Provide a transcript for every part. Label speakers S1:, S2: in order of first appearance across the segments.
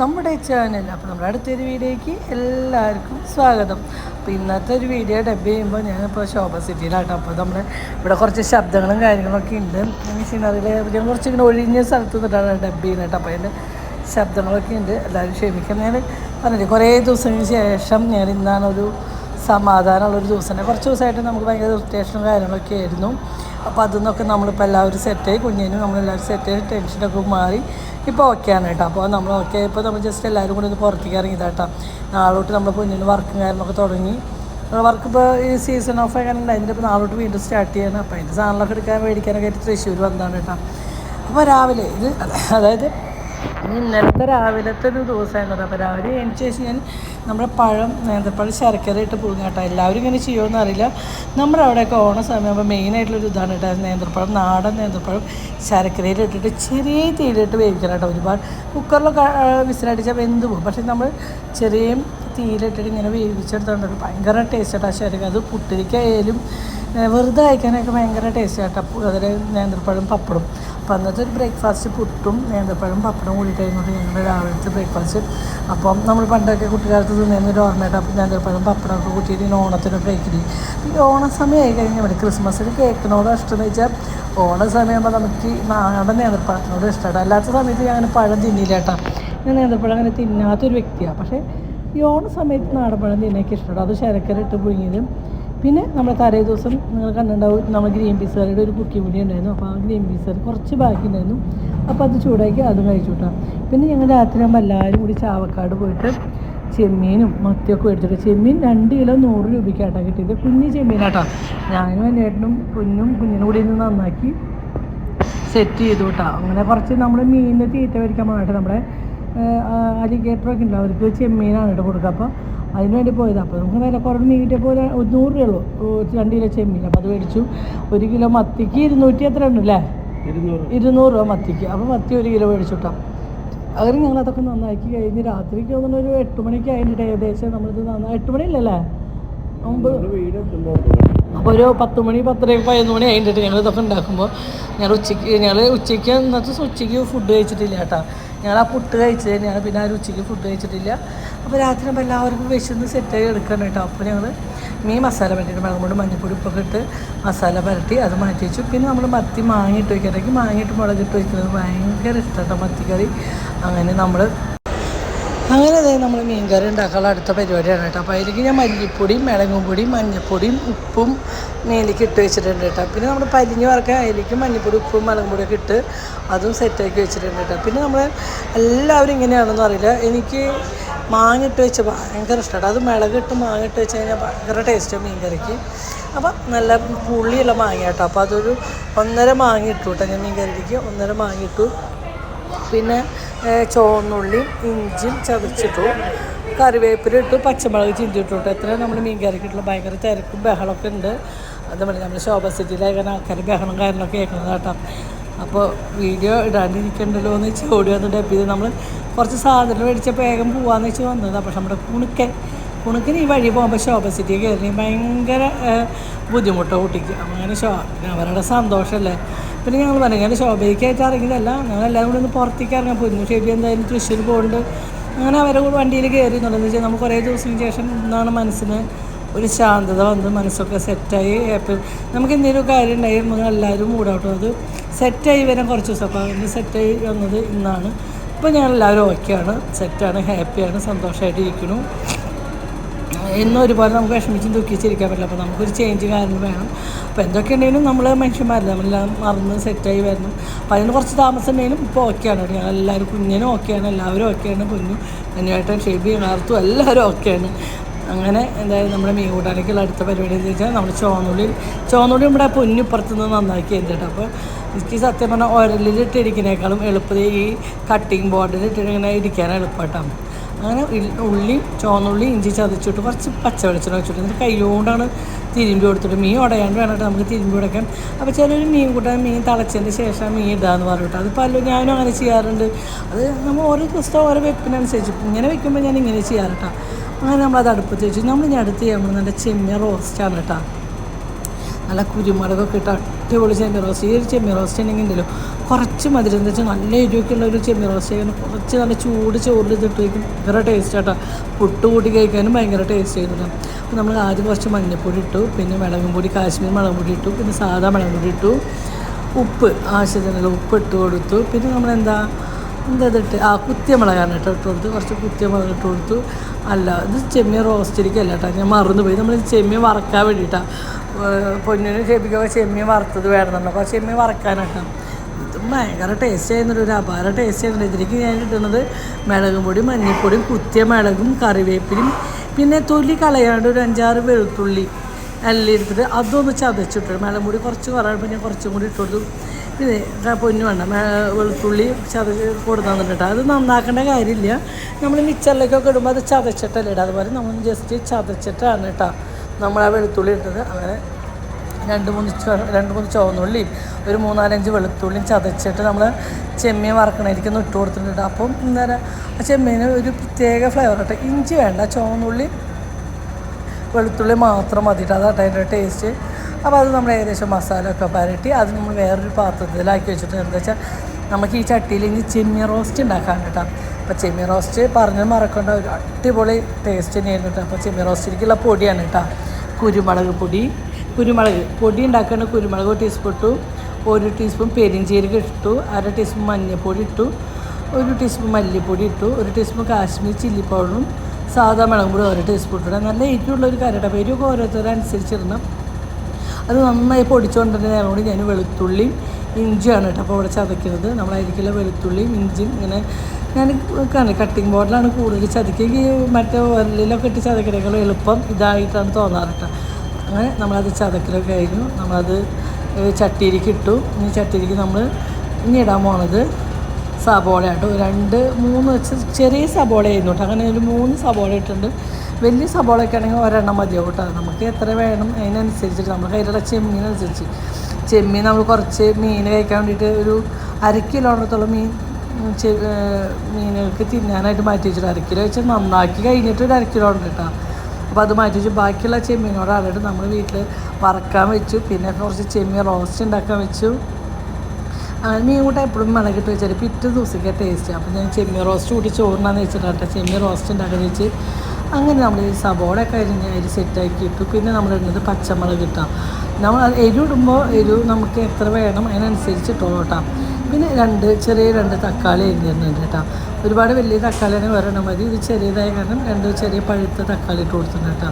S1: നമ്മുടെ ചാനൽ അപ്പോൾ നമ്മുടെ അടുത്തൊരു വീഡിയോയ്ക്ക് എല്ലാവർക്കും സ്വാഗതം. അപ്പോൾ ഇന്നത്തെ ഒരു വീഡിയോ ഡബ് ചെയ്യുമ്പോൾ ഞാനിപ്പോൾ ശോഭ സിറ്റിയിലാട്ടോ. അപ്പോൾ നമ്മുടെ ഇവിടെ കുറച്ച് ശബ്ദങ്ങളും കാര്യങ്ങളൊക്കെ ഉണ്ട്. മെഷീനറിയിൽ ഞാൻ കുറച്ച് ഇങ്ങനെ ഒഴിഞ്ഞ സ്ഥലത്ത് നിന്നിട്ടാണ് ഡബ് ചെയ്യുന്നത് അപ്പോൾ അതിന്റെ ശബ്ദങ്ങളൊക്കെ ഉണ്ട്. എല്ലാവരും ക്ഷമിക്കണം ഞാൻ പറഞ്ഞില്ലേ കുറേ ദിവസങ്ങൾക്ക് ശേഷം ഞാൻ ഇന്നാണ് ഒരു സമാധാനമുള്ളൊരു ദിവസം. കുറച്ച് ദിവസമായിട്ട് നമുക്ക് ഭയങ്കര ഇറിറ്റേഷനും കാര്യങ്ങളൊക്കെ ആയിരുന്നു. അപ്പോൾ അതിൽ നിന്നൊക്കെ നമ്മളിപ്പോൾ എല്ലാവരും സെറ്റായി കുഞ്ഞിനും നമ്മളെല്ലാവരും സെറ്റായി ടെൻഷനൊക്കെ മാറി. ഇപ്പോൾ ഓക്കെയാണ് കേട്ടോ അപ്പോൾ നമ്മൾ ഓക്കെ ഇപ്പോൾ നമ്മൾ ജസ്റ്റ് എല്ലാവരും കൂടി ഒന്ന് പുറത്തേക്ക് ഇറങ്ങിയതാട്ടോ നാളോട്ട് നമ്മൾ കുഞ്ഞിന് വർക്കും കാര്യങ്ങളൊക്കെ തുടങ്ങി. വർക്ക് ഇപ്പോൾ ഈ സീസൺ ഓഫ് ആകാനുണ്ട് അതിന്റെ ഇപ്പോൾ നാളോട്ട് വീണ്ടും സ്റ്റാർട്ട് ചെയ്യണം. അപ്പോൾ അതിന്റെ സാധനങ്ങളൊക്കെ എടുക്കാൻ മേടിക്കാനൊക്കെ ആയിട്ട് തൃശ്ശൂർ വന്നതാണ് കേട്ടോ അപ്പോൾ രാവിലെ ഇത് അതായത് ഇന്നലത്തെ രാവിലത്തെ ഒരു ദിവസമായിരുന്നു അപ്പോൾ രാവിലെ എനിക്ക് ശേഷം ഞാൻ നമ്മുടെ പഴം നേന്ത്രപ്പഴം ശർക്കര ഇട്ട് പോകുന്ന കേട്ടോ. എല്ലാവരും ഇങ്ങനെ ചെയ്യുമെന്ന് അറിയില്ല. നമ്മുടെ അവിടെയൊക്കെ ഓണ സമയമാകുമ്പോൾ മെയിനായിട്ടുള്ളൊരു ഇതാണ് കേട്ടോ. നേന്ത്രപ്പഴം നാടൻ നേന്ത്രപ്പഴം ശർക്കരയിൽ ഇട്ടിട്ട് ചെറിയ തീയിലിട്ട് വേവിക്കണം കേട്ടോ. ഒരുപാട് കുക്കറിലൊക്കെ വിസിലടിച്ചാൽ വെന്ത് പോകും. പക്ഷേ നമ്മൾ ചെറിയ തീയിലിട്ടിട്ട് ഇങ്ങനെ വേവിച്ചെടുത്തോണ്ട് ഭയങ്കര ടേസ്റ്റ് കേട്ടോ ശർക്കര. അത് പുട്ടിരിക്കായാലും വെറുതെ കഴിക്കാനൊക്കെ ഭയങ്കര ടേസ്റ്റ് കേട്ടോ അതിൽ നേന്ത്രപ്പഴം പപ്പടും. അപ്പോൾ അന്നത്തെ ഒരു ബ്രേക്ക്ഫാസ്റ്റ് പുട്ടും നേന്ത്രപ്പഴം പപ്പടം കൂടിയിട്ടായിരുന്നു ഞങ്ങളുടെ രാവിലത്തെ ബ്രേക്ക്ഫാസ്റ്റ് അപ്പം നമ്മൾ പണ്ടൊക്കെ കുട്ടിക്കാലത്ത് തിന്നുന്ന ഒരു ഓർമ്മയായിട്ട് അപ്പം നേന്ത്രപ്പഴം പപ്പടമൊക്കെ കൂട്ടിയിട്ട് ഇനി ഓണത്തിന് കഴിക്കൽ ഈ ഓണ സമയമായി കഴിഞ്ഞാൽ ഇവിടെ ക്രിസ്മസിന് ഇഷ്ടം ഇഷ്ടമെന്ന് വെച്ചാൽ ഓണ സമയമാകുമ്പോൾ നമുക്ക് നാടൻ നേന്ത്രപ്പഴത്തിനോട് ഇഷ്ടമാണ് അല്ലാത്ത സമയത്ത് ഞാൻ അങ്ങനെ പഴം തിന്നില്ല കേട്ടോ. ഞാൻ നേന്ത്രപ്പഴം അങ്ങനെ തിന്നാത്തൊരു വ്യക്തിയാണ്. പക്ഷേ ഈ ഓണ സമയത്ത് നാടൻ പഴം തിന്നേക്കിഷ്ടമാണ് അത് ശരക്കര ഇട്ട് പുഴുങ്ങിയതും. പിന്നെ നമ്മൾ തലേ ദിവസം നിങ്ങൾ കണ്ടിട്ടുണ്ടാവും നമ്മൾ ഗ്രീൻ പീസ് കറിയുടെ ഒരു കുക്കി പൊടി ഉണ്ടായിരുന്നു. അപ്പോൾ ആ ഗ്രീൻ പീസ് കറി കുറച്ച് ബാക്കി ഉണ്ടായിരുന്നു. അപ്പോൾ അത് ചൂടാക്കി അതും കഴിച്ചു പിന്നെ ഞങ്ങൾ രാത്രി ആകുമ്പോൾ എല്ലാവരും കൂടി ചാവക്കാട് പോയിട്ട് ചെമ്മീനും മത്തിയൊക്കെ മേടിച്ചിട്ട് ചെമ്മീൻ രണ്ട് കിലോ നൂറ് രൂപയ്ക്കാട്ടാ കിട്ടിയത്. കുഞ്ഞ് ചെമ്മീനാട്ടോ ഞാനും എന്റെ ഏട്ടനും കുഞ്ഞും കുഞ്ഞിനും കൂടി നിന്ന് നന്നാക്കി സെറ്റ് ചെയ്തു കേട്ടോ അങ്ങനെ കുറച്ച് നമ്മൾ മീനിന്റെ തീറ്റ മേടിക്കാൻ പോകട്ടെ നമ്മുടെ അലിഗേറ്ററൊക്കെ ഉണ്ട് അവർക്ക് ചെമ്മീനാണ് കേട്ടോ കൊടുക്കുക അപ്പോൾ അതിന് വേണ്ടി പോയത്. അപ്പോൾ നമുക്ക് വില കുറവ് മീൻ കിട്ടിയ പോലെ ഒരു നൂറ് രൂപയുള്ളൂ രണ്ട് കിലോ ചെമ്മീൻ. അപ്പോൾ അത് മേടിച്ചു. ഒരു കിലോ മത്തിക്ക് ഇരുന്നൂറ്റി എത്ര ഉണ്ട് അല്ലേ ഇരുന്നൂറ്. രൂപ മത്തിക്ക്. അപ്പോൾ മത്തി ഒരു കിലോ മേടിച്ചു കേട്ടോ അങ്ങനെ ഞങ്ങൾ അതൊക്കെ നന്നാക്കി കഴിഞ്ഞ് രാത്രിക്ക് തോന്നുന്നു ഒരു എട്ട് മണിക്ക് ആയിട്ട് ഏകദേശം. നമ്മളിത് നന്നായി എട്ട് മണിയില്ലല്ലേ മുമ്പ് അപ്പോൾ ഒരു പത്ത് മണി പത്തര പതിനൊന്ന് മണി കഴിഞ്ഞിട്ട് ഞങ്ങൾ ഇതൊക്കെ ഉണ്ടാക്കുമ്പോൾ ഞങ്ങൾ ഉച്ചയ്ക്ക് ഞങ്ങൾ ഉച്ചയ്ക്ക് ഇന്നത്തെ ഉച്ചയ്ക്ക് ഫുഡ് കഴിച്ചിട്ടില്ല കേട്ടോ ഞങ്ങൾ ആ പുട്ട് കഴിച്ചത് തന്നെയാണ്. പിന്നെ ആ ഉച്ചയ്ക്ക് ഫുഡ് കഴിച്ചിട്ടില്ല. അപ്പോൾ രാത്രി ആകുമ്പോൾ എല്ലാവർക്കും വിശന്ന് സെറ്റായി എടുക്കണം കേട്ടോ. അപ്പോൾ ഞങ്ങൾ മീൻ മസാല പരട്ടിയിട്ട് മുളക് പൊടി മഞ്ഞപ്പൊടി ഉപ്പൊക്കെ ഇട്ട് മസാല പരട്ടി അത് മാറ്റി വെച്ചു. പിന്നെ നമ്മൾ മത്തി മാങ്ങിയിട്ട് വയ്ക്കാനായിരിക്കും മാങ്ങിയിട്ട് മുളകിട്ട് വയ്ക്കുന്നത് ഭയങ്കര ഇഷ്ടമാണ് മത്തിക്കറി അങ്ങനെ നമ്മൾ അങ്ങനെ അതായത് നമ്മൾ മീൻകറി ഉണ്ടാക്കാനുള്ള അടുത്ത പരിപാടിയാണ് കേട്ടോ. അപ്പോൾ അതിലേക്ക് ഞാൻ മല്ലിപ്പൊടിയും മിളകും പൊടിയും മഞ്ഞൾപ്പൊടിയും ഉപ്പും മേലേക്ക് ഇട്ട് വെച്ചിട്ടുണ്ട് കേട്ടോ. പിന്നെ നമ്മൾ പരിഞ്ഞ് വറക്കാൻ അതിലേക്ക് മഞ്ഞൾപ്പൊടി ഉപ്പും മിളകും പൊടിയൊക്കെ ഇട്ട് അതും സെറ്റാക്കി വെച്ചിട്ടുണ്ട് കേട്ടോ. പിന്നെ നമ്മൾ എല്ലാവരും ഇങ്ങനെയാണെന്ന് അറിയില്ല. എനിക്ക് മാങ്ങ ഇട്ട് വെച്ച് ഭയങ്കര ഇഷ്ടമാണ് അത് മിളകിട്ട് മാങ്ങിട്ട് വെച്ച് കഴിഞ്ഞാൽ ഭയങ്കര ടേസ്റ്റാണ് മീൻകറിക്ക്. അപ്പം നല്ല പുള്ളിയുള്ള മാങ്ങ കേട്ടോ. അപ്പോൾ അതൊരു ഒന്നര മാങ്ങ ഇട്ടു കേട്ടോ ഞാൻ മീൻ കറിക്ക് ഒന്നര മാങ്ങ ഇട്ടു. പിന്നെ ചുവന്നുള്ളിയും ഇഞ്ചിയും ചതച്ചിട്ടു. കറിവേപ്പില ഇട്ടു പച്ചമുളക് ചിന്തിട്ടു എത്ര നമ്മൾ മീൻ കറിക്കിട്ടുള്ള ഭയങ്കര തിരക്കും ബഹളമൊക്കെ ഉണ്ട് അതുപോലെ നമ്മൾ ശോഭ സിറ്റിയിലായിരിക്കുന്ന ആൾക്കാർ ബഹളം കാര്യങ്ങളൊക്കെ കേൾക്കുന്നത് കേട്ടോ. അപ്പോൾ വീഡിയോ ഇടാണ്ടിരിക്കണ്ടല്ലോ എന്ന് വെച്ച് ഓടി വന്നിട്ട് ചെയ്ത് നമ്മൾ കുറച്ച് സാധനം മേടിച്ചപ്പോൾ വേഗം പോവാന്ന് വെച്ച് വന്നതാണ് പക്ഷെ നമ്മുടെ കുണുക്കൻ കുണുക്കിന് ഈ വഴി പോകുമ്പോൾ ശോഭ സിറ്റി കയറി ഭയങ്കര ബുദ്ധിമുട്ടോ കുട്ടിക്ക് അങ്ങനെ ശോ അവരുടെ സന്തോഷമല്ലേ പിന്നെ ഞങ്ങൾ പറഞ്ഞു ഞാൻ ശോഭയ്ക്കായിട്ട് ഇറങ്ങിയതല്ല. ഞങ്ങൾ എല്ലാവരും കൂടി ഒന്ന് പുറത്തേക്ക് ഇറങ്ങാൻ പോയിരുന്നു. ശരി എന്തായാലും തൃശ്ശൂർ പോകുന്നുണ്ട്. അങ്ങനെ അവരെ കൂടെ വണ്ടിയിൽ കയറി എന്നുള്ളത് വെച്ചാൽ നമുക്ക് കുറേ ദിവസത്തിന് ശേഷം എന്താണ് മനസ്സിന് ഒരു ശാന്തത വന്ന് മനസ്സൊക്കെ സെറ്റായി. എപ്പോഴും നമുക്ക് എന്തെങ്കിലും കാര്യം ഉണ്ടായി നമ്മൾ എല്ലാവരും മൂടൗട്ട് അത് സെറ്റായി വരാൻ കുറച്ച് ദിവസം. അപ്പോൾ അതിന് സെറ്റായി വന്നത് ഇന്നാണ്. ഇപ്പോൾ ഞങ്ങൾ എല്ലാവരും ഓക്കെയാണ് സെറ്റാണ് ഹാപ്പിയാണ് സന്തോഷമായിട്ട് ഇരിക്കുന്നു. എന്നും ഒരുപാട് നമുക്ക് വിഷമിച്ചും ദുഃഖിച്ചിരിക്കാൻ പറ്റില്ല. അപ്പോൾ നമുക്കൊരു ചേഞ്ച് കാരണം വേണം. അപ്പോൾ എന്തൊക്കെ ഉണ്ടെങ്കിലും നമ്മൾ മനുഷ്യന്മാരല്ല? നമ്മളെല്ലാം മറന്ന് സെറ്റായി വരണം. അപ്പോൾ അതിന് കുറച്ച് താമസം ഉണ്ടെങ്കിലും ഇപ്പോൾ ഓക്കെയാണ് ഞങ്ങൾ എല്ലാവരും കുഞ്ഞിനും ഓക്കെയാണ് എല്ലാവരും ഓക്കെയാണ് കുഞ്ഞു അന്യമായിട്ടും ഷെബി ആർത്തും എല്ലാവരും ഓക്കെയാണ് അങ്ങനെ എന്തായാലും നമ്മുടെ മീൻ കൂട്ടാനൊക്കെയുള്ള അടുത്ത പരിപാടി എന്ന് വെച്ചാൽ നമ്മൾ ചോന്നുള്ളിൽ ചോന്നുള്ളി നമ്മുടെ പൊന്നിപ്പുറത്ത് നിന്ന് നന്നാക്കി എന്തിട്ട് അപ്പോൾ എനിക്ക് സത്യം പറഞ്ഞാൽ ഉരലിലിട്ട് ഇടിക്കുന്നേക്കാളും എളുപ്പത്തിൽ ഈ കട്ടിങ് ബോർഡിൽ ഇങ്ങനെ ഇടിക്കാൻ എളുപ്പമായിട്ടാണ് അങ്ങനെ ഉള്ളി ചുവന്നുള്ളി ഇഞ്ചി ചതച്ചിട്ട് കുറച്ച് പച്ച വെളിച്ചെണ്ണ വെച്ചിട്ട് എന്നിട്ട് കൈകൊണ്ടാണ് തിരുമ്പി കൊടുത്തിട്ട് മീൻ ഉടയാണ്ട് വേണം നമുക്ക് തിരുമ്പി കൊടുക്കാൻ. അപ്പോൾ ചിലർ മീൻ കൂട്ടാൻ മീൻ തളച്ചതിന്റെ ശേഷം മീൻ ഇടാന്ന് പറഞ്ഞിട്ട്. അത് പല ഞാനും അങ്ങനെ ചെയ്യാറുണ്ട്. അത് നമ്മൾ ഓരോ ദിവസത്തെ ഓരോ വെപ്പിനനുസരിച്ച് ഇങ്ങനെ വെക്കുമ്പോൾ ഞാൻ ഇങ്ങനെ ചെയ്യാറുട്ടാ. അങ്ങനെ നമ്മളത് അടുപ്പത്ത് വെച്ചു നമ്മൾ ഇനി അടുത്ത് ചെയ്യാൻ നല്ല ചെമ്മീൻ റോസ്റ്റാണ് കേട്ടോ നല്ല കുരുമുളകൊക്കെ ഇട്ട് അടിപൊളി ചെമ്മീൻ റോസ്റ്റ്. ഈ ഒരു ചെമ്മീൻ റോസ്റ്റ് കുറച്ച് മധുരം. എന്ന് വെച്ചാൽ നല്ല എരിവൊക്കെയുള്ള ഒരു ചെമ്മീൻ റോസ്റ്റ് കഴിക്കാൻ കുറച്ച് നല്ല ചൂട് ചോറിൽ ഇതിട്ട് വയ്ക്കും ഭയങ്കര ടേസ്റ്റ് ആട്ടോ. പുട്ട് കൂട്ടി കഴിക്കാനും ഭയങ്കര ടേസ്റ്റ് ആയിരുന്നു അപ്പോൾ നമ്മൾ ആദ്യം കുറച്ച് മഞ്ഞൾപ്പൊടി ഇട്ടു പിന്നെ മുളകും പൊടി കാശ്മീർ മുളകും പൊടി ഇട്ടു പിന്നെ സാധാ മുളകും പൊടി ഇട്ടു. ഉപ്പ് ആവശ്യത്തിനുള്ള ഉപ്പ് ഇട്ട് കൊടുത്തു. പിന്നെ നമ്മളെന്താ എന്താ ഇതിട്ട് ആ കുത്തിയമുളകാണ് ഇട്ട് ഇട്ട് കൊടുത്തു. കുറച്ച് കുത്തിയമുളക് ഇട്ട് കൊടുത്തു. അല്ല ഇത് ചെമ്മീൻ റോസ്റ്റിരിക്കല്ല കേട്ടോ. ഞാൻ മറന്നുപോയി. നമ്മൾ ചെമ്മീൻ വറക്കാൻ വേണ്ടിയിട്ടാണ് പൊന്നിന് ഷേപ്പിക്കൊക്കെ ചെമ്മീൻ വറുത്തത് അപ്പോൾ ചെമ്മീൻ വറക്കാനാണ്. ഇത് ഭയങ്കര ടേസ്റ്റ് ചെയ്യുന്നുണ്ട് ഒരു അപാര ടേസ്റ്റ് ചെയ്യുന്നുണ്ട് ഇതിലേക്ക് ഞാൻ കിട്ടുന്നത് മിളകും പൊടി മഞ്ഞൾപ്പൊടിയും കുത്തിയ മിളകും കറിവേപ്പിലും പിന്നെ തൊലി കളയാണ്ട് ഒരു അഞ്ചാറ് വെളുത്തുള്ളി എല്ലാം എടുത്തിട്ട് അതൊന്ന് ചതച്ചിട്ട് മിളകും പൊടി കുറച്ച് കുറവാണ്. ഞാൻ കുറച്ചും കൂടി ഇട്ട് കൊടുത്തു. ഇത് പൊന്നു വേണ്ട വെളുത്തുള്ളി വെളുത്തുള്ളി ചതച്ച് കൊടുക്കുന്നുണ്ട് അത് നന്നാക്കേണ്ട കാര്യമില്ല. നമ്മൾ മിച്ചറിലേക്കൊക്കെ ഇടുമ്പോൾ അത് ചതച്ചിട്ടല്ലേ ഇടുക അതുപോലെ നമ്മൾ ജസ്റ്റ് ചതച്ചിട്ടാണ് കേട്ടോ നമ്മൾ ആ വെളുത്തുള്ളി ഇട്ടത്. അങ്ങനെ രണ്ട് മൂന്ന് രണ്ട് മൂന്ന് ചുവന്നുള്ളിയും ഒരു മൂന്നാലഞ്ച് വെളുത്തുള്ളിയും ചതച്ചിട്ട് നമ്മൾ ചെമ്മീൻ വറക്കണമായിരിക്കും ഇട്ട് കൊടുത്തിട്ടുണ്ട്. അപ്പം ഇന്നേരം ആ ചെമ്മീന് ഒരു പ്രത്യേക ഫ്ലേവർ കേട്ടോ ഇഞ്ചി വേണ്ട ചുവന്നുള്ളി വെളുത്തുള്ളി മാത്രം മതിയിട്ട് അതാട്ടോ അതിന്റെ ടേസ്റ്റ് അപ്പോൾ അത് നമ്മൾ ഏകദേശം മസാല ഒക്കെ പരട്ടി അത് നമ്മൾ വേറൊരു പാത്രത്തിലാക്കി വെച്ചിട്ട് എന്താ വെച്ചാൽ നമുക്ക് ഈ ചട്ടിയിൽ ഇനി ചെമ്മീൻ റോസ്റ്റ് ഉണ്ടാക്കാൻ കേട്ടോ അപ്പോൾ ചെമ്മീൻ റോസ്റ്റ് പറഞ്ഞ് മറക്കേണ്ട. ഒരു അടിപൊളി ടേസ്റ്റ് തന്നെയായിരുന്നു കേട്ടോ അപ്പോൾ ചെമ്മീൻ റോസ്റ്റിലേക്കുള്ള പൊടിയാണ് കേട്ടോ കുരുമുളക് പൊടി. കുരുമുളക് പൊടി ഉണ്ടാക്കേണ്ട കുരുമുളക് ടീസ്പൂൺ ഇട്ടു. ഒരു ടീസ്പൂൺ പെരിഞ്ചീരക ഇട്ടു. അര ടീസ്പൂൺ മഞ്ഞൾപ്പൊടി ഇട്ടു. ഒരു ടീസ്പൂൺ മല്ലിപ്പൊടി ഇട്ടു. ഒരു ടീസ്പൂൺ കാശ്മീർ ചില്ലി പൗഡറും സാധാ മുളകും കൂടി ഒരു ടീസ്പൂൺ ഇട്ടു. നല്ല എരിവുള്ള ഒരു പേര് എരിവൊക്കെ ഓരോരുത്തരനുസരിച്ചിടണം. അത് നന്നായി പൊടിച്ചുകൊണ്ടിരുന്ന നേരോട് ഞാൻ വെളുത്തുള്ളിയും ഇഞ്ചിയാണ് കേട്ടോ അപ്പോൾ അവിടെ ചതയ്ക്കുന്നത്. നമ്മളായിരിക്കില്ല വെളുത്തുള്ളിയും ഇഞ്ചിയും ഇങ്ങനെ ഞാൻ കാണി കട്ടിങ് ബോർഡിലാണ് കൂടുതൽ ചതക്കുക ഈ മറ്റേ ഉരലിലൊക്കെ ഇട്ട് ചതക്കണേക്കാൾ എളുപ്പം ഇതായിട്ടാണ് തോന്നാറ് അങ്ങനെ നമ്മളത് ചതക്കലൊക്കെ കഴിഞ്ഞു. നമ്മളത് ചട്ടിയിലേക്ക് ഇട്ടു. ഇനി ചട്ടിയിലേക്ക് നമ്മൾ ഇനി ഇടാൻ പോണത് സബോള കേട്ടോ രണ്ട് മൂന്ന് വെച്ച് ചെറിയ സബോള ആയിരുന്നു കേട്ടോ. അങ്ങനെ ഒരു മൂന്ന് സബോള ഇട്ടിട്ടുണ്ട്. വലിയ സബോളയൊക്കെ ആണെങ്കിൽ ഒരെണ്ണം മതിയാവും കേട്ടോ. നമുക്ക് എത്ര വേണം അതിനനുസരിച്ചിട്ട്. നമ്മൾ കയ്യിലുള്ള ചെമ്മീനനുസരിച്ച്. ചെമ്മീൻ നമ്മൾ കുറച്ച് മീൻ കഴിക്കാൻ വേണ്ടിയിട്ട് ഒരു അര കിലോണത്തോളം മീൻ മീനുകൾക്ക് തിന്നാനായിട്ട് മാറ്റി വെച്ചിട്ട് അര കിലോ വെച്ച് നന്നാക്കി കഴിഞ്ഞിട്ട് ഒരു അരക്കിലോ കിലോ ഉണ്ട് കേട്ടോ. അപ്പോൾ അത് മാറ്റി വെച്ചു ബാക്കിയുള്ള ചെമ്മീനോടാണ് നമ്മൾ വീട്ടിൽ വറക്കാൻ വെച്ചു. പിന്നെ കുറച്ച് ചെമ്മീൻ റോസ്റ്റ് ഉണ്ടാക്കാൻ വെച്ചു. അങ്ങനെ മീൻ കൂട്ട എപ്പോഴും മിളകിട്ട് വെച്ചാൽ പിറ്റേ ദിവസമൊക്കെ ടേസ്റ്റ് അപ്പോൾ ഞാൻ ചെമ്മീൻ റോസ്റ്റ് കൂട്ടി ചോറിനാന്ന് വെച്ചിട്ടാണ് ചെമ്മീൻ റോസ്റ്റ് ഉണ്ടാക്കാൻ വെച്ച്. അങ്ങനെ നമ്മൾ ഈ ഒക്കെ അരിഞ്ഞ് അരി സെറ്റാക്കി ഇട്ടു. പിന്നെ നമ്മൾ ഇടുന്നത് പച്ചമുളക് ഇട്ടാം. നമ്മൾ അത് എരിവ് എരിവ് നമുക്ക് എത്ര വേണം അതിനനുസരിച്ച് ഇട്ടോളൂ കേട്ടോ. പിന്നെ രണ്ട് ചെറിയ രണ്ട് തക്കാളി അരിഞ്ഞിട്ടുണ്ട് കേട്ടോ. ഒരുപാട് വലിയ തക്കാളിയാണെങ്കിൽ വരണം മതി. ഇത് ചെറിയതായ കാരണം രണ്ട് ചെറിയ പഴുത്ത തക്കാളി ഇട്ട് കൊടുത്തിട്ടുണ്ട് കേട്ടോ.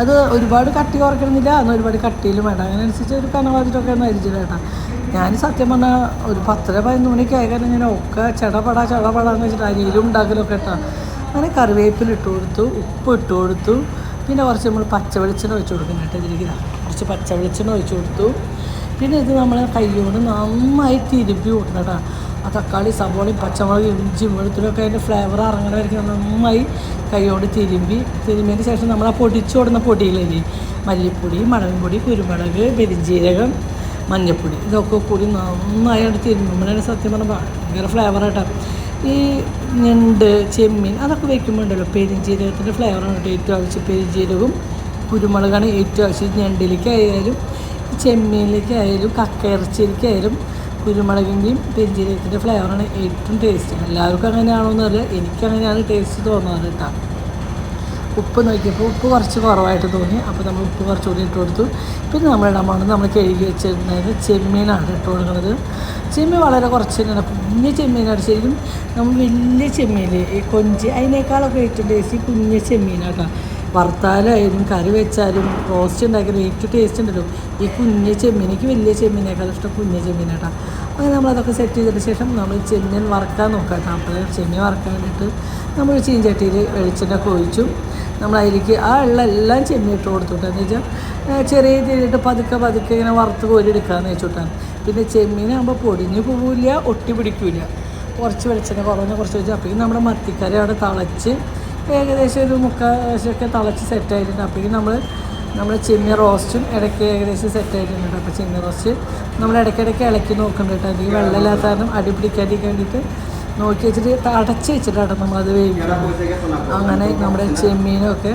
S1: അത് ഒരുപാട് കട്ടി കുറയ്ക്കണമെന്നില്ല. അന്ന് ഒരുപാട് കട്ടിയിലും വേണ്ട. അങ്ങനെ അനുസരിച്ച് ഒരു കനവാതിട്ടൊക്കെ ഒന്ന് അരിച്ചിട്ട് കേട്ടോ. ഞാൻ സത്യം പറഞ്ഞാൽ ഒരു പത്തര പതിനൊന്ന് മണിക്ക് ആയ കാരണം ഞാൻ ഒക്കെ ചടപട ചടപട എന്ന് വെച്ചിട്ട് അരിയിലും ഉണ്ടാക്കലൊക്കെ കേട്ടോ. അങ്ങനെ കറിവേപ്പില ഇട്ട് കൊടുത്തു ഉപ്പ് ഇട്ട് കൊടുത്തു. പിന്നെ കുറച്ച് നമ്മൾ പച്ച വെളിച്ചെണ്ണ ഒഴിച്ച് കൊടുക്കുന്നുണ്ട് ഇതിലേക്ക്. കുറച്ച് പച്ച വെളിച്ചെണ്ണ ഒഴിച്ച് കൊടുത്തു. പിന്നെ ഇത് നമ്മൾ കൈകൊണ്ട് നന്നായി തിരുപ്പി കൊടുക്കണം കേട്ടോ ആ തക്കാളി സവോളയും പച്ചമുളകും ഇഞ്ചിയും വെളുത്തുള്ളിയൊക്കെ അതിന്റെ ഫ്ലേവർ ഇറങ്ങണമായിരിക്കും നന്നായി കൈയോട് തിരുമ്പി. തിരുമ്പിയതിന് ശേഷം നമ്മൾ ആ പൊടിച്ചു കൊടുക്കുന്ന പൊടിയില്ലേ മല്ലിപ്പൊടി മുളകും പൊടി കുരുമുളക് പെരിഞ്ജീരകം മഞ്ഞപ്പൊടി. ഇതൊക്കെ കൂടി നന്നായി അവിടെ തിരുമ്പുമ്പോഴാണ് സത്യം പറഞ്ഞാൽ ഭയങ്കര ഫ്ലേവർ ആട്ടോ. ഈ ഞണ്ട് ചെമ്മീൻ അതൊക്കെ വെക്കുമ്പോൾ ഉണ്ടല്ലോ പെരിഞ്ജീരകത്തിന്റെ ഫ്ലേവറാണ് കേട്ടോ ഏറ്റവും ആവശ്യം. പെരിഞ്ജീരകവും കുരുമുളകാണ് ഏറ്റവും ആവശ്യം. ഞണ്ടിലേക്കായാലും ചെമ്മീനിലേക്കായാലും കക്കയിറച്ചിയിലേക്കായാലും കുരുമുളകിന്റെയും പെരിഞ്ജീരകത്തിന്റെ ഫ്ലേവറാണ് ഏറ്റവും ടേസ്റ്റ്. എല്ലാവർക്കും അങ്ങനെയാണോ എനിക്ക് എനിക്കങ്ങനെയാണ് ടേസ്റ്റ് തോന്നാറ് കേട്ടോ. ഉപ്പ് നോക്കിയപ്പോൾ ഉപ്പ് കുറച്ച് കുറവായിട്ട് തോന്നി. അപ്പോൾ നമ്മൾ ഉപ്പ് കുറച്ചുകൂടി ഇട്ട് കൊടുത്തു. പിന്നെ നമ്മൾ ഇടാൻ പോകുന്നത് നമ്മൾ കഴുകി വെച്ചിരുന്നത് ചെമ്മീനാണ് ഇട്ട് കൊടുക്കുന്നത് ചെമ്മീൻ വളരെ കുറച്ച് തന്നെയാണ്. കുഞ്ഞ് ചെമ്മീനാണ് ശരിക്കും. നമ്മൾ വലിയ ചെമ്മീൻ ഈ കൊഞ്ച്. അതിനേക്കാളൊക്കെ ഏറ്റവും ടേസ്റ്റ് കുഞ്ഞ് ചെമ്മീനാട്ടോ വറുത്താലായാലും കറി വെച്ചാലും റോസ്റ്റ് ഉണ്ടാക്കിയാലും ഏറ്റവും ടേസ്റ്റ് ഉണ്ടല്ലോ. ഈ കുഞ്ഞ് ചെമ്മീൻ എനിക്ക് വലിയ ചെമ്മീനേക്കാളും ഇഷ്ടം കുഞ്ഞ് ചെമ്മീനാട്ടാ. അങ്ങനെ നമ്മളതൊക്കെ സെറ്റ് ചെയ്തതിന് ശേഷം നമ്മൾ ചെമ്മീൻ വറക്കാൻ നോക്കാം അപ്പോൾ ചെമ്മീൻ വറക്കാൻ വേണ്ടിയിട്ട് നമ്മൾ ചീഞ്ചട്ടിയിൽ വെളിച്ചെണ്ണ കൊഴിച്ചു നമ്മൾ അതിലേക്ക് ആ ഉള്ള എല്ലാം ചെമ്മീൻ ഇട്ട് കൊടുത്തുവിട്ട് എന്ന് വെച്ചാൽ ചെറിയ രീതിയിലിട്ട് പതുക്കെ പതുക്കെ ഇങ്ങനെ വറുത്ത് കോരി എടുക്കാമെന്ന് വെച്ചിട്ടാണ്. പിന്നെ ചെമ്മീനാകുമ്പോൾ പൊടിഞ്ഞ് പോവില്ല ഒട്ടി പിടിക്കില്ല. കുറച്ച് വെളിച്ചെണ്ണ കുറഞ്ഞ കുറച്ച് വെച്ചാൽ അപ്പോഴേക്കും നമ്മുടെ മത്തിക്കറി അവിടെ തിളച്ച് ഏകദേശം ഒരു മുക്കാൽ വശമൊക്കെ തിളച്ച് സെറ്റ് ആയിട്ടുണ്ട്. അപ്പോഴേക്കും നമ്മൾ നമ്മൾ ചെമ്മീൻ റോസ്റ്റും ഇടയ്ക്ക് ഏകദേശം സെറ്റ് ആയിട്ടുണ്ട്. അപ്പോൾ ചെമ്മീൻ റോസ്റ്റ് നമ്മൾ ഇടയ്ക്കിടയ്ക്ക് ഇളക്കി നോക്കുന്നുണ്ട് കേട്ടോ. അല്ലെങ്കിൽ വെള്ളമില്ലാത്ത കാരണം അടി പിടിക്കാതിരിക്കാൻ വേണ്ടിയിട്ട് നോക്കി വെച്ചിട്ട് അടച്ച് വെച്ചിട്ടാണ് നമ്മളത് വേവിക്കുന്നത് അങ്ങനെ നമ്മുടെ ചെമ്മീനൊക്കെ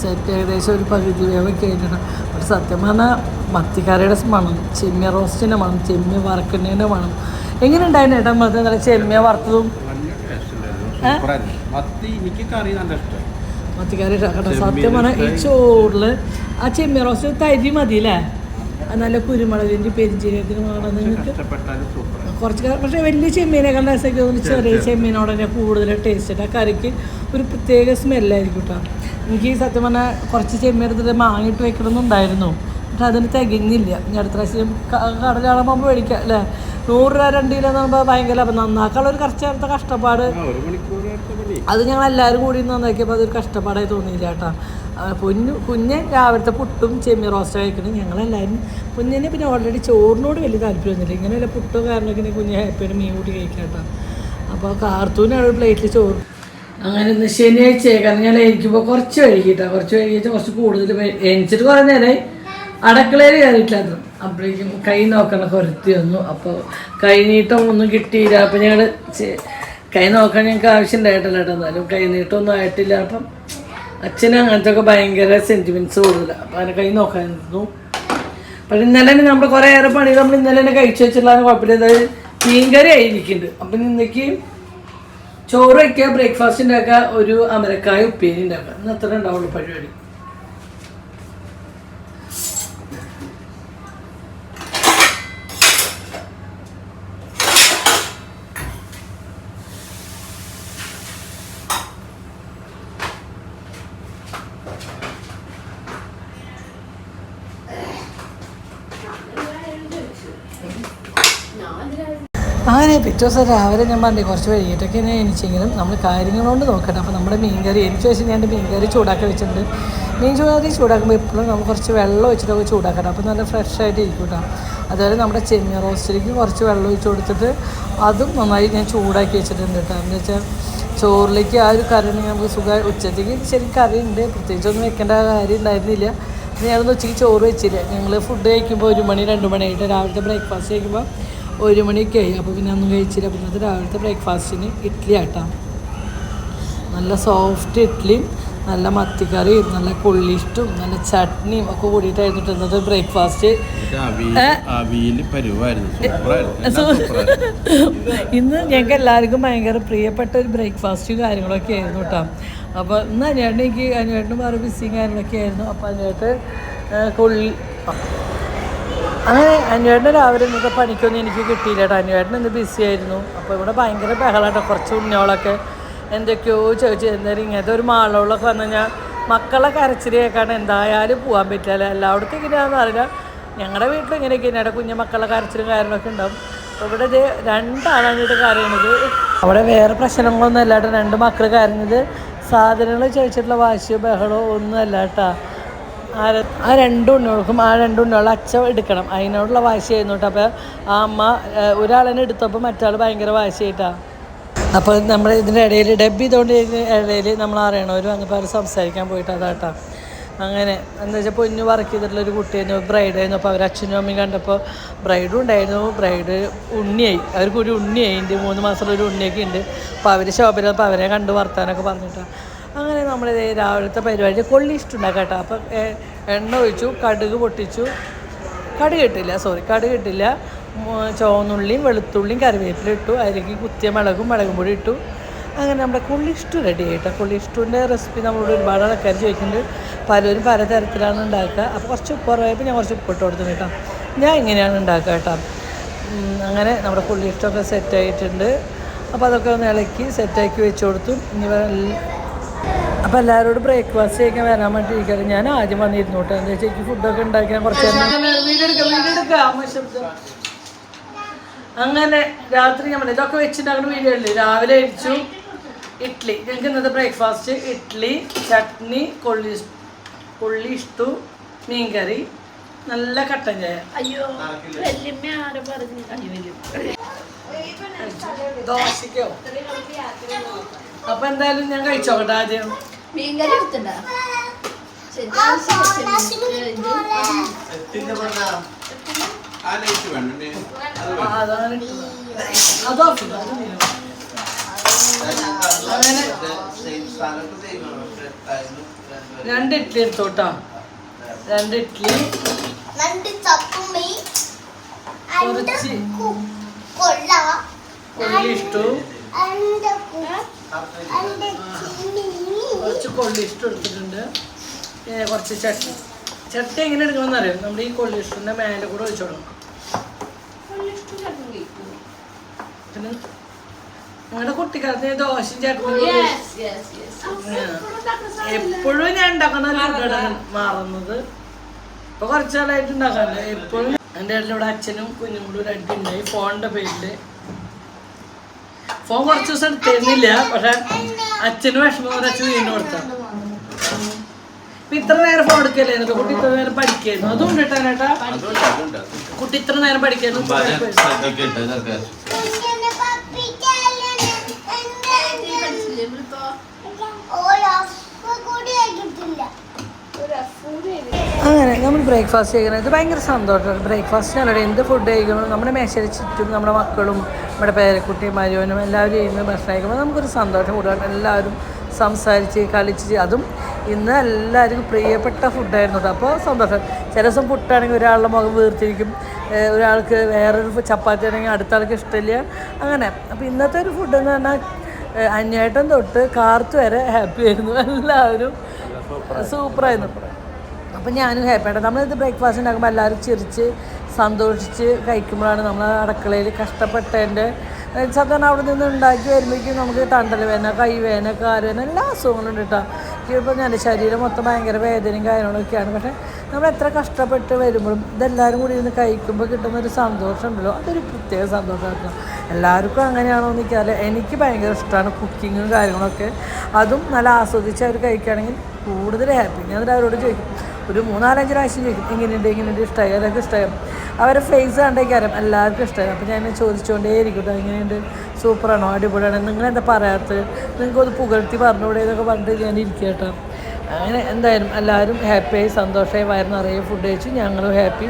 S1: സെറ്റ് ഏകദേശം ഒരു പകുതി വേവൊക്കെ ആയിട്ടുണ്ട്. പക്ഷെ സത്യം പറഞ്ഞാൽ മത്തിക്കറിയുടെ മണം ചെമ്മീൻ റോസ്റ്റിന്റെ മണം ചെമ്മീൻ വറക്കുന്നതിന്റെ മണം എങ്ങനെ ഉണ്ടായിരുന്നു ഏട്ടാ മതി നല്ല ചെമ്മിയ വറുത്തതും?
S2: മത്തി എനിക്ക് കറി നല്ല ഇഷ്ടമായി
S1: മത്തിക്കറി കേട്ടോ സത്യം പറഞ്ഞാൽ ഈ ചോറിൽ ആ ചെമ്മിയ റോസ്റ്റ് തരി മതി അല്ലേ? നല്ല കുരുമുളകിന്റെ പെരിഞ്ചീരകത്തിന് നിങ്ങൾക്ക്
S2: കഷ്ടപ്പെട്ടാലും സൂപ്പറായിരുന്നു
S1: കുറച്ച് ക- പക്ഷേ വലിയ ചെമ്മീനേക്കാൾ രസമൊക്കെ തോന്നി ചെറിയ ചെമ്മീനോട് തന്നെ കൂടുതൽ ടേസ്റ്റ് ആ കറിക്ക് ഒരു പ്രത്യേക സ്മെല്ലായിരിക്കും കേട്ടോ എനിക്ക് ഈ സത്യം പറഞ്ഞാൽ കുറച്ച് ചെമ്മീൻ എടുത്തിട്ട് മാങ്ങിട്ട് വെക്കണമെന്നുണ്ടായിരുന്നു. പക്ഷെ അതിന് തികഞ്ഞില്ല. ഇനി അടുത്ത പ്രാവശ്യം ക- കടലാകുമ്പോൾ മേടിക്കാം അല്ലേ? നൂറ് രൂപ രണ്ട് കിലോ എന്ന് പറയുമ്പോൾ ഭയങ്കര അപ്പം നന്നാക്കാനുള്ള ഒരു കുറച്ച് നേരത്തെ കഷ്ടപ്പാട്.
S2: ഒരു മണിക്കൂർ
S1: അത് ഞങ്ങൾ എല്ലാവരും കൂടി നന്നാക്കിയപ്പോൾ അതൊരു കഷ്ടപ്പാടായി തോന്നിയില്ല കേട്ടോ. പൊന്നു കുഞ്ഞു കുഞ്ഞ് രാവിലത്തെ പുട്ടും ചെമ്മി റോസ്റ്റ് കഴിക്കണം. ഞങ്ങളെല്ലാവരും കുഞ്ഞിന് പിന്നെ ഓൾറെഡി ചോറിനോട് വലിയ താല്പര്യമൊന്നുമില്ല ഇങ്ങനെ വല്ല പുട്ടോ കാരണമൊക്കെ കുഞ്ഞ് ഹാപ്പിയാണ് മീൻ കൂട്ടി കഴിക്കാം കേട്ടോ. അപ്പോൾ കാർത്തൂനാണ് ഒരു പ്ലേറ്റിൽ ചോറ്. അങ്ങനെ ഇന്ന് ശനിയാഴ്ച കാരണം ഞാൻ എനിക്കിപ്പോൾ കുറച്ച് വൈകിട്ടാ. കുറച്ച് വൈകിട്ട് കുറച്ച് കൂടുതൽ എണിച്ചിട്ട് കുറേ നേരമായി അടക്കളയിൽ കയറിയിട്ടില്ലായിരുന്നു അപ്പോഴേക്കും കൈ നോക്കണ കുറത്തി വന്നു. അപ്പോൾ കൈ നീട്ടം ഒന്നും കിട്ടിയില്ല. അപ്പോൾ ഞങ്ങൾ കൈ നോക്കാൻ ഞങ്ങൾക്ക് ആവശ്യം ഉണ്ടായിട്ടില്ല എന്നാലും കൈ നീട്ടമൊന്നും ആയിട്ടില്ല. അപ്പം അച്ഛന് അങ്ങനത്തെ ഒക്കെ ഭയങ്കര സെന്റിമെന്റ്സ് കൂടുതലാണ് അപ്പം അങ്ങനെ കൈ നോക്കാനിരുന്നു. പക്ഷെ ഇന്നലെ തന്നെ നമ്മൾ കുറേ ഏറെ പണി നമ്മൾ ഇന്നലെ തന്നെ കഴിച്ചു വെച്ചിട്ടുള്ള കുഴപ്പമില്ല. അതായത് മീൻകറി ആയിരിക്കുന്നുണ്ട്. അപ്പം ഇന്നേക്ക് ചോറ് വയ്ക്കുക ബ്രേക്ക്ഫാസ്റ്റ് ഉണ്ടാക്കുക ഒരു അമരക്കായ ഉപ്പേരി ഉണ്ടാക്കുക. ഇന്ന് അത്ര ഉണ്ടാവുള്ളൂ പരിപാടി അങ്ങനെ പിറ്റേ ദിവസം രാവിലെ ഞാൻ പറഞ്ഞു കുറച്ച് വൈകിട്ടൊക്കെ ഞാൻ എനിച്ചെങ്കിലും നമ്മൾ കാര്യങ്ങളുകൊണ്ട് നോക്കട്ടെ അപ്പോൾ നമ്മുടെ മീൻകറി എനിക്ക് വെച്ച് ഞാൻ മീൻകറി ചൂടാക്കി വെച്ചിട്ടുണ്ട്. മീൻ ചൂടാക്കി ചൂടാക്കുമ്പോൾ എപ്പോഴും നമ്മൾ കുറച്ച് വെള്ളം ഒഴിച്ചിട്ടൊക്കെ ചൂടാക്കട്ടെ അപ്പോൾ നല്ല ഫ്രഷ് ആയിട്ട് ഇരിക്കും കേട്ടോ അതുപോലെ നമ്മുടെ ചെമ്മീൻ റോസ്റ്റിലേക്ക് കുറച്ച് വെള്ളം ഒഴിച്ച് കൊടുത്തിട്ട് അതും നന്നായി ഞാൻ ചൂടാക്കി വെച്ചിട്ടുണ്ട് കേട്ടോ എന്ന് വെച്ചാൽ ചോറിലേക്ക് ആ ഒരു കറി ഉണ്ടെങ്കിൽ നമുക്ക് സുഖമായി ഉച്ചത്തേക്ക് ശരിക്കും കറി ഉണ്ട്. പ്രത്യേകിച്ചൊന്നും വെക്കേണ്ട കാര്യം ഉണ്ടായിരുന്നില്ല. ഞാനൊന്ന് ഉച്ചയ്ക്ക് ചോറ് വെച്ചില്ല. ഞങ്ങൾ ഫുഡ് കഴിക്കുമ്പോൾ ഒരു മണി രണ്ട് മണി ആയിട്ട് രാവിലത്തെ ബ്രേക്ക്ഫാസ്റ്റ് കഴിക്കുമ്പോൾ ഒരു മണിയൊക്കെയായി അപ്പോൾ പിന്നെ ഒന്നും കഴിച്ചില്ല. പിന്നെ അത് രാവിലത്തെ ബ്രേക്ക്ഫാസ്റ്റിന് ഇഡ്ഡലി ആട്ടാം. നല്ല സോഫ്റ്റ് ഇഡ്ഡലിയും നല്ല മത്തിക്കറിയും നല്ല കൊള്ളിഷ്ടും നല്ല ചട്നിയും ഒക്കെ കൂടിയിട്ടായിരുന്നു ഇന്നത്തെ ബ്രേക്ക്ഫാസ്റ്റ് ഇന്ന് ഞങ്ങൾക്ക് എല്ലാവർക്കും ഭയങ്കര പ്രിയപ്പെട്ട ഒരു ബ്രേക്ക്ഫാസ്റ്റും കാര്യങ്ങളൊക്കെ ആയിരുന്നു കേട്ടോ. അപ്പോൾ ഇന്ന് അനുവേട്ടൻ എനിക്ക് അനുവേട്ടനും വേറെ ബിസിയും കാര്യങ്ങളൊക്കെ ആയിരുന്നു. അപ്പോൾ അനുവേട്ട് കൊള്ളി. അങ്ങനെ അനുവേട്ടൻ രാവിലെ ഇന്നത്തെ പണിക്കൊന്നും എനിക്ക് കിട്ടിയില്ല കേട്ടോ അനുവേട്ടൻ ഇന്ന് ബിസി ആയിരുന്നു. അപ്പോൾ ഇവിടെ ഭയങ്കര ബഹളാട്ടോ. കുറച്ച് ഉണ്ണിയോളൊക്കെ എന്തൊക്കെയോ ചോദിച്ചു. എന്തായാലും ഇങ്ങനത്തെ ഒരു മാളോളൊക്കെ വന്നു കഴിഞ്ഞാൽ മക്കളെ കരച്ചിരി കേൾക്കാണ്ട് എന്തായാലും പോകാൻ പറ്റില്ല. എല്ലായിടത്തും ഇങ്ങനെയാണെന്ന് അറിയില്ല ഞങ്ങളുടെ വീട്ടിൽ ഇങ്ങനെയൊക്കെ തന്നെയാണ് കുഞ്ഞു മക്കളെ കരച്ചിലും കാര്യങ്ങളൊക്കെ ഉണ്ടാവും. അപ്പോൾ ഇവിടെ ഇത് രണ്ടാളാണ് ഇത് കരയുന്നത് അവിടെ വേറെ പ്രശ്നങ്ങളൊന്നും അല്ലാട്ടോ. രണ്ട് മക്കൾ കരഞ്ഞത് സാധനങ്ങൾ ചോദിച്ചിട്ടുള്ള വാശിയോ ബഹളോ ഒന്നും അല്ല കേട്ടോ ആ രണ്ട് ഉണ്ണികൾക്കും ആ രണ്ട് ഉണ്ണികളും അച്ഛൻ എടുക്കണം. അതിനോടുള്ള വാശിയായിരുന്നു കേട്ടോ. അപ്പോൾ ആ അമ്മ ഒരാളെന്നെ എടുത്തപ്പോൾ മറ്റാൾ ഭയങ്കര വാശിയായിട്ടാണ് അപ്പോൾ നമ്മൾ ഇതിന്റെ ഇടയിൽ ഡബ് ചെയ്തുകൊണ്ട് ഇടയിൽ നമ്മൾ അറിയണവർ വന്നപ്പോൾ അവർ സംസാരിക്കാൻ പോയിട്ട് അതാട്ടാ അങ്ങനെ എന്താ വെച്ചാൽ പൊന്നു വർക്ക് ചെയ്തിട്ടുള്ള ഒരു കുട്ടിയായിരുന്നു. ബ്രൈഡ് ആയിരുന്നു. അപ്പോൾ അവർ അച്ഛനും അമ്മയും കണ്ടപ്പോൾ ബ്രൈഡും ഉണ്ടായിരുന്നു. ബ്രൈഡ് ഉണ്ണിയായി. അവർക്കൊരു ഉണ്ണിയായി. ഉണ്ട് മൂന്ന് മാസമുള്ള ഒരു ഉണ്ണിയൊക്കെ ഉണ്ട് അപ്പോൾ അവർ ശോഭന അപ്പോൾ അവരെ കണ്ട് വർത്താനൊക്കെ പറഞ്ഞിട്ടാണ് നമ്മൾ രാവിലത്തെ പരിപാടി കൊള്ളി ഇഷ്ടമുണ്ടാക്കാം കേട്ടോ. അപ്പം എണ്ണ ഒഴിച്ചു കടുക് പൊട്ടിച്ചു. കടുക് ഇട്ടില്ല സോറി കടുക് ഇട്ടില്ല. ചുവന്നുള്ളിയും വെളുത്തുള്ളിയും കറിവേപ്പില ഇട്ടു. അതിലേക്ക് കുത്തിയ മുളകും മുളകും പൊടി ഇട്ടു. അങ്ങനെ നമ്മുടെ കുള്ളിഷ്ടു റെഡി ആയിട്ടോ. കുള്ളിഷ്ടുവിന്റെ റെസിപ്പി നമ്മളോട് ഒരുപാട് ആൾക്കാർ ചോദിക്കുന്നുണ്ട്. പലരും പല തരത്തിലാണ് ഉണ്ടാക്കുക. അപ്പോൾ കുറച്ച് ഉപ്പ് കുറവായപ്പോൾ ഞാൻ കുറച്ച് ഉപ്പിട്ട് കൊടുത്തു കേട്ടോ. ഞാൻ ഇങ്ങനെയാണ് ഉണ്ടാക്കുക കേട്ടോ. അങ്ങനെ നമ്മുടെ കുള്ളിഷ്ടമൊക്കെ സെറ്റായിട്ടുണ്ട് അപ്പോൾ അതൊക്കെ ഒന്ന് ഇളക്കി സെറ്റാക്കി വെച്ച് കൊടുത്തു. ഇനി അപ്പോൾ എല്ലാവരോടും ബ്രേക്ക്ഫാസ്റ്റ് ചെയ്യാൻ വരാൻ വേണ്ടി ഞാൻ ആദ്യം വന്നിരുന്നു കേട്ടോ. എന്താ വെച്ചാൽ എനിക്ക് ഫുഡൊക്കെ ഉണ്ടാക്കാൻ കുറച്ച് അങ്ങനെ രാത്രി നമ്മൾ ഇതൊക്കെ വെച്ചിട്ടുണ്ടാക്കുന്ന വീഡിയോ അല്ലേ? രാവിലെ അഴിച്ചു ഇഡ്ഡലി ഞങ്ങൾക്ക് ഇന്നത്തെ ബ്രേക്ക്ഫാസ്റ്റ് ഇഡ്ഡലി ചട്നി കൊള്ളി കൊള്ളി ഇഷ്ടു മീൻകറി. നല്ല കട്ടൻ ചായ.
S3: അയ്യോ
S1: ദോശയ്ക്കോ അപ്പൊ എന്തായാലും ഞാൻ കഴിച്ചോട്ടെ ആദ്യം.
S3: മീൻകറി
S2: അത്
S1: അങ്ങനെ രണ്ട് ഇഡ്ഡലി എടുത്തോട്ടോ രണ്ട് ഇഡ്ഡലി കുറച്ച്
S4: കു- കൊള്ള
S1: കൊള്ളി കുറച്ച് കൊള്ളി ഇഷ്ടം എടുത്തിട്ടുണ്ട്. പിന്നെ കുറച്ച് ചട്ടി ചട്ടി എങ്ങനെ എടുക്കണമെന്ന് അറിയാം നമ്മൾ ഈ കൊള്ളി ഇഷ്ടത്തിന്റെ മേലെ കൂടെ ഒഴിച്ചോളാം പിന്നെ നിങ്ങളുടെ കുട്ടിക്കാലത്ത് ഞാൻ ദോശയും ചട്നി എപ്പോഴും ഞാൻ ഉണ്ടാക്കുന്ന ഫുഡാണ് മാറുന്നത്. ഇപ്പൊ കുറച്ചാളായിട്ട് ഉണ്ടാക്കാറില്ല. എപ്പോഴും എന്റെ ഇവിടെ അച്ഛനും കുഞ്ഞും കൂടെ ഒരു അടി ഉണ്ടായി ഫോണിന്റെ പേരിൽ ഫോൺ കുറച്ച് ദിവസം തരുന്നില്ല. പക്ഷെ അച്ഛന് വിഷമം പോലെ അച്ഛൻ വീണ്ടും കൊടുത്ത. ഇത്ര നേരം ഫോൺ എടുക്കല്ലേ? എന്നിട്ട് കുട്ടി ഇത്ര നേരം പഠിക്കായിരുന്നു. അതും കിട്ടാനേട്ടാ കുട്ടി ഇത്ര നേരം പഠിക്കായിരുന്നു
S2: ശ്രദ്ധിക്കട്ടെ ഇതൊക്കെ
S4: ഇങ്ങനെ പപ്പിച്ചാലും എന്തെങ്കിലും ഒരപ്പ് കൂടി ആക്കിയിട്ടില്ല
S1: അങ്ങനെ നമ്മൾ ബ്രേക്ക്ഫാസ്റ്റ് കഴിക്കുന്നത് ഇത് ഭയങ്കര സന്തോഷമാണ്. ബ്രേക്ക്ഫാസ്റ്റ് ബ്രേക്ക്ഫാസ്റ്റിനല്ല എന്ത് ഫുഡ് കഴിക്കുമ്പോൾ നമ്മുടെ മേശയിൽ ചുറ്റും നമ്മുടെ മക്കളും നമ്മുടെ പേരക്കുട്ടിയും മരുവനും എല്ലാവരും ചെയ്യുന്ന ഭക്ഷണം കഴിക്കുമ്പോൾ നമുക്കൊരു സന്തോഷം കൂടുതലാണ് എല്ലാവരും സംസാരിച്ച് കളിച്ച് അതും ഇന്ന് എല്ലാവർക്കും പ്രിയപ്പെട്ട ഫുഡായിരുന്നു അപ്പോൾ സന്തോഷം. ചില ദിവസം പുട്ടാണെങ്കിൽ ഒരാളുടെ മുഖം വീർത്തിരിക്കും. ഒരാൾക്ക് വേറൊരു ചപ്പാത്തി ആണെങ്കിൽ അടുത്ത ആൾക്ക് ഇഷ്ടമില്ല. അങ്ങനെ. അപ്പോൾ ഇന്നത്തെ ഒരു ഫുഡ് എന്ന് പറഞ്ഞാൽ അന്വേട്ടം തൊട്ട് കാർത്ത് വരെ ഹാപ്പി ആയിരുന്നു. എല്ലാവരും സൂപ്പറായിരുന്നു. അപ്പം ഞാനും ഹാപ്പിയാണ് നമ്മളിത് ബ്രേക്ക്ഫാസ്റ്റ് ഉണ്ടാക്കുമ്പോൾ എല്ലാവരും ചിരിച്ച് സന്തോഷിച്ച് കഴിക്കുമ്പോഴാണ് നമ്മൾ അടുക്കളയിൽ കഷ്ടപ്പെട്ടതിന്റെ സാധാരണ അവിടെ നിന്ന് ഉണ്ടാക്കി വരുമ്പോഴേക്കും നമുക്ക് തണ്ടൽ വേദന കൈ വേദന കാൽ വേദന എല്ലാ അസുഖങ്ങളും കേട്ടോ. ഇപ്പോൾ ഞാൻ ശരീരം മൊത്തം ഭയങ്കര വേദനയും കാര്യങ്ങളൊക്കെയാണ്. പക്ഷേ നമ്മൾ എത്ര കഷ്ടപ്പെട്ട് വരുമ്പോഴും ഇതെല്ലാവരും കൂടി ഇരുന്ന് കഴിക്കുമ്പോൾ കിട്ടുന്ന ഒരു സന്തോഷം ഉണ്ടല്ലോ. അതൊരു പ്രത്യേക സന്തോഷമായിരുന്നു എല്ലാവർക്കും അങ്ങനെയാണോ എന്ന് വെച്ചാൽ എനിക്ക് ഭയങ്കര ഇഷ്ടമാണ് കുക്കിങ്ങും കാര്യങ്ങളൊക്കെ. അതും നല്ല ആസ്വദിച്ച് അവർ കഴിക്കുകയാണെങ്കിൽ കൂടുതൽ ഹാപ്പി ഞാൻ അവരോട് ചോദിക്കും ഒരു മൂന്നാലഞ്ച് പ്രാവശ്യം ചോദിക്കും എങ്ങനെയുണ്ട് എങ്ങനെയുണ്ട്? ഇഷ്ടമായി അതൊക്കെ ഇഷ്ടമായി അവരെ ഫേസ് കണ്ടേക്ക് അറിയാം എല്ലാവർക്കും ഇഷ്ടമായി അപ്പോൾ ഞാൻ ചോദിച്ചുകൊണ്ടേ ഇരിക്കും കേട്ടോ എങ്ങനെയുണ്ട്? സൂപ്പറാണോ? അടിപൊളിയാണോ? നിങ്ങൾ എന്താ പറയാത്തത്? നിങ്ങൾക്ക് ഒന്ന് പുകഴ്ത്തി പറഞ്ഞുകൂടെ? എന്നൊക്കെ പറഞ്ഞിട്ട് ഞാൻ ഇരിക്കുക കേട്ടോ അങ്ങനെ എന്തായാലും എല്ലാവരും ഹാപ്പിയായി സന്തോഷമായി വയറ് നിറയെ ഫുഡ് കഴിച്ചു. ഞങ്ങളും ഹാപ്പി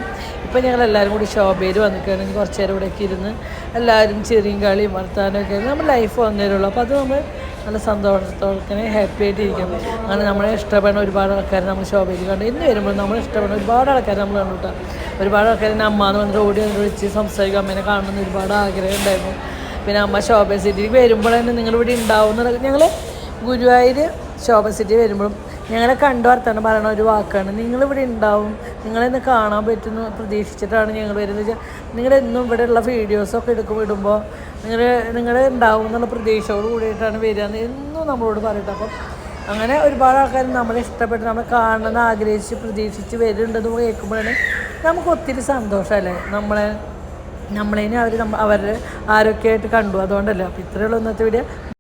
S1: ഇപ്പം ഞങ്ങൾ എല്ലാവരും കൂടി ശോഭയിൽ വന്നിക്കുകയാണെങ്കിൽ കുറച്ച് നേരം ഇവിടേക്ക് ഇരുന്ന് എല്ലാവരും ചെറിയും കളിയും വർത്താനമൊക്കെ നമ്മൾ ലൈഫ് വന്നേരുള്ളൂ അപ്പോൾ അത് നമ്മൾ നല്ല സന്തോഷത്തോടെ ഹാപ്പി ആയിട്ട് ഇരിക്കും. അങ്ങനെ നമ്മളെ ഇഷ്ടപ്പെടുന്ന ഒരുപാട് ആൾക്കാർ നമ്മൾ ശോഭയിൽ കണ്ടു. ഇന്ന് വരുമ്പോൾ നമ്മൾ ഇഷ്ടപ്പെടുന്ന ഒരുപാട് ആൾക്കാർ നമ്മൾ കണ്ടു ഒരുപാട് ആൾക്കാർ എന്റെ അമ്മ എന്ന് പറഞ്ഞിട്ട് ഓടി വന്നിട്ട് വിളിച്ച് സംസാരിക്കും. അമ്മേനെ കാണണമെന്ന് ഒരുപാട് ആഗ്രഹം ഉണ്ടായിരുന്നു. പിന്നെ അമ്മ ശോഭ സിറ്റിക്ക് വരുമ്പോൾ തന്നെ നിങ്ങളിവിടെ ഉണ്ടാവുന്ന ഞങ്ങൾ ഗുരുവായൂർ ശോഭ സിറ്റി വരുമ്പോഴും ഞങ്ങളെ കണ്ടു വർത്തമാനം പറയണ ഒരു വാക്കാണ്. നിങ്ങളിവിടെ ഉണ്ടാവും. നിങ്ങളെന്ന് കാണാൻ പറ്റുന്നു പ്രതീക്ഷിച്ചിട്ടാണ് ഞങ്ങൾ വരുന്നത്. നിങ്ങളെന്നും ഉള്ള വീഡിയോസൊക്കെ എടുക്കും ഇടുമ്പോൾ നിങ്ങൾ നിങ്ങൾ ഉണ്ടാവും എന്നുള്ള പ്രതീക്ഷയോട് കൂടിയിട്ടാണ് വരിക. എന്ന് നമ്മളോട് പറയട്ടെ. അപ്പം അങ്ങനെ ഒരുപാട് ആൾക്കാർ നമ്മളെ ഇഷ്ടപ്പെട്ട് നമ്മളെ കാണണമെന്ന് ആഗ്രഹിച്ച് പ്രതീക്ഷിച്ച് വരുന്നുണ്ടെന്ന് കേൾക്കുമ്പോഴാണ് നമുക്ക് ഒത്തിരി സന്തോഷമല്ലേ നമ്മളെ നമ്മളതിനെ അവർ അവരുടെ ആരോഗ്യമായിട്ട് കണ്ടു. അതുകൊണ്ടല്ലേ. അപ്പോൾ ഇത്രയുള്ള ഇന്നത്തെ വീഡിയോ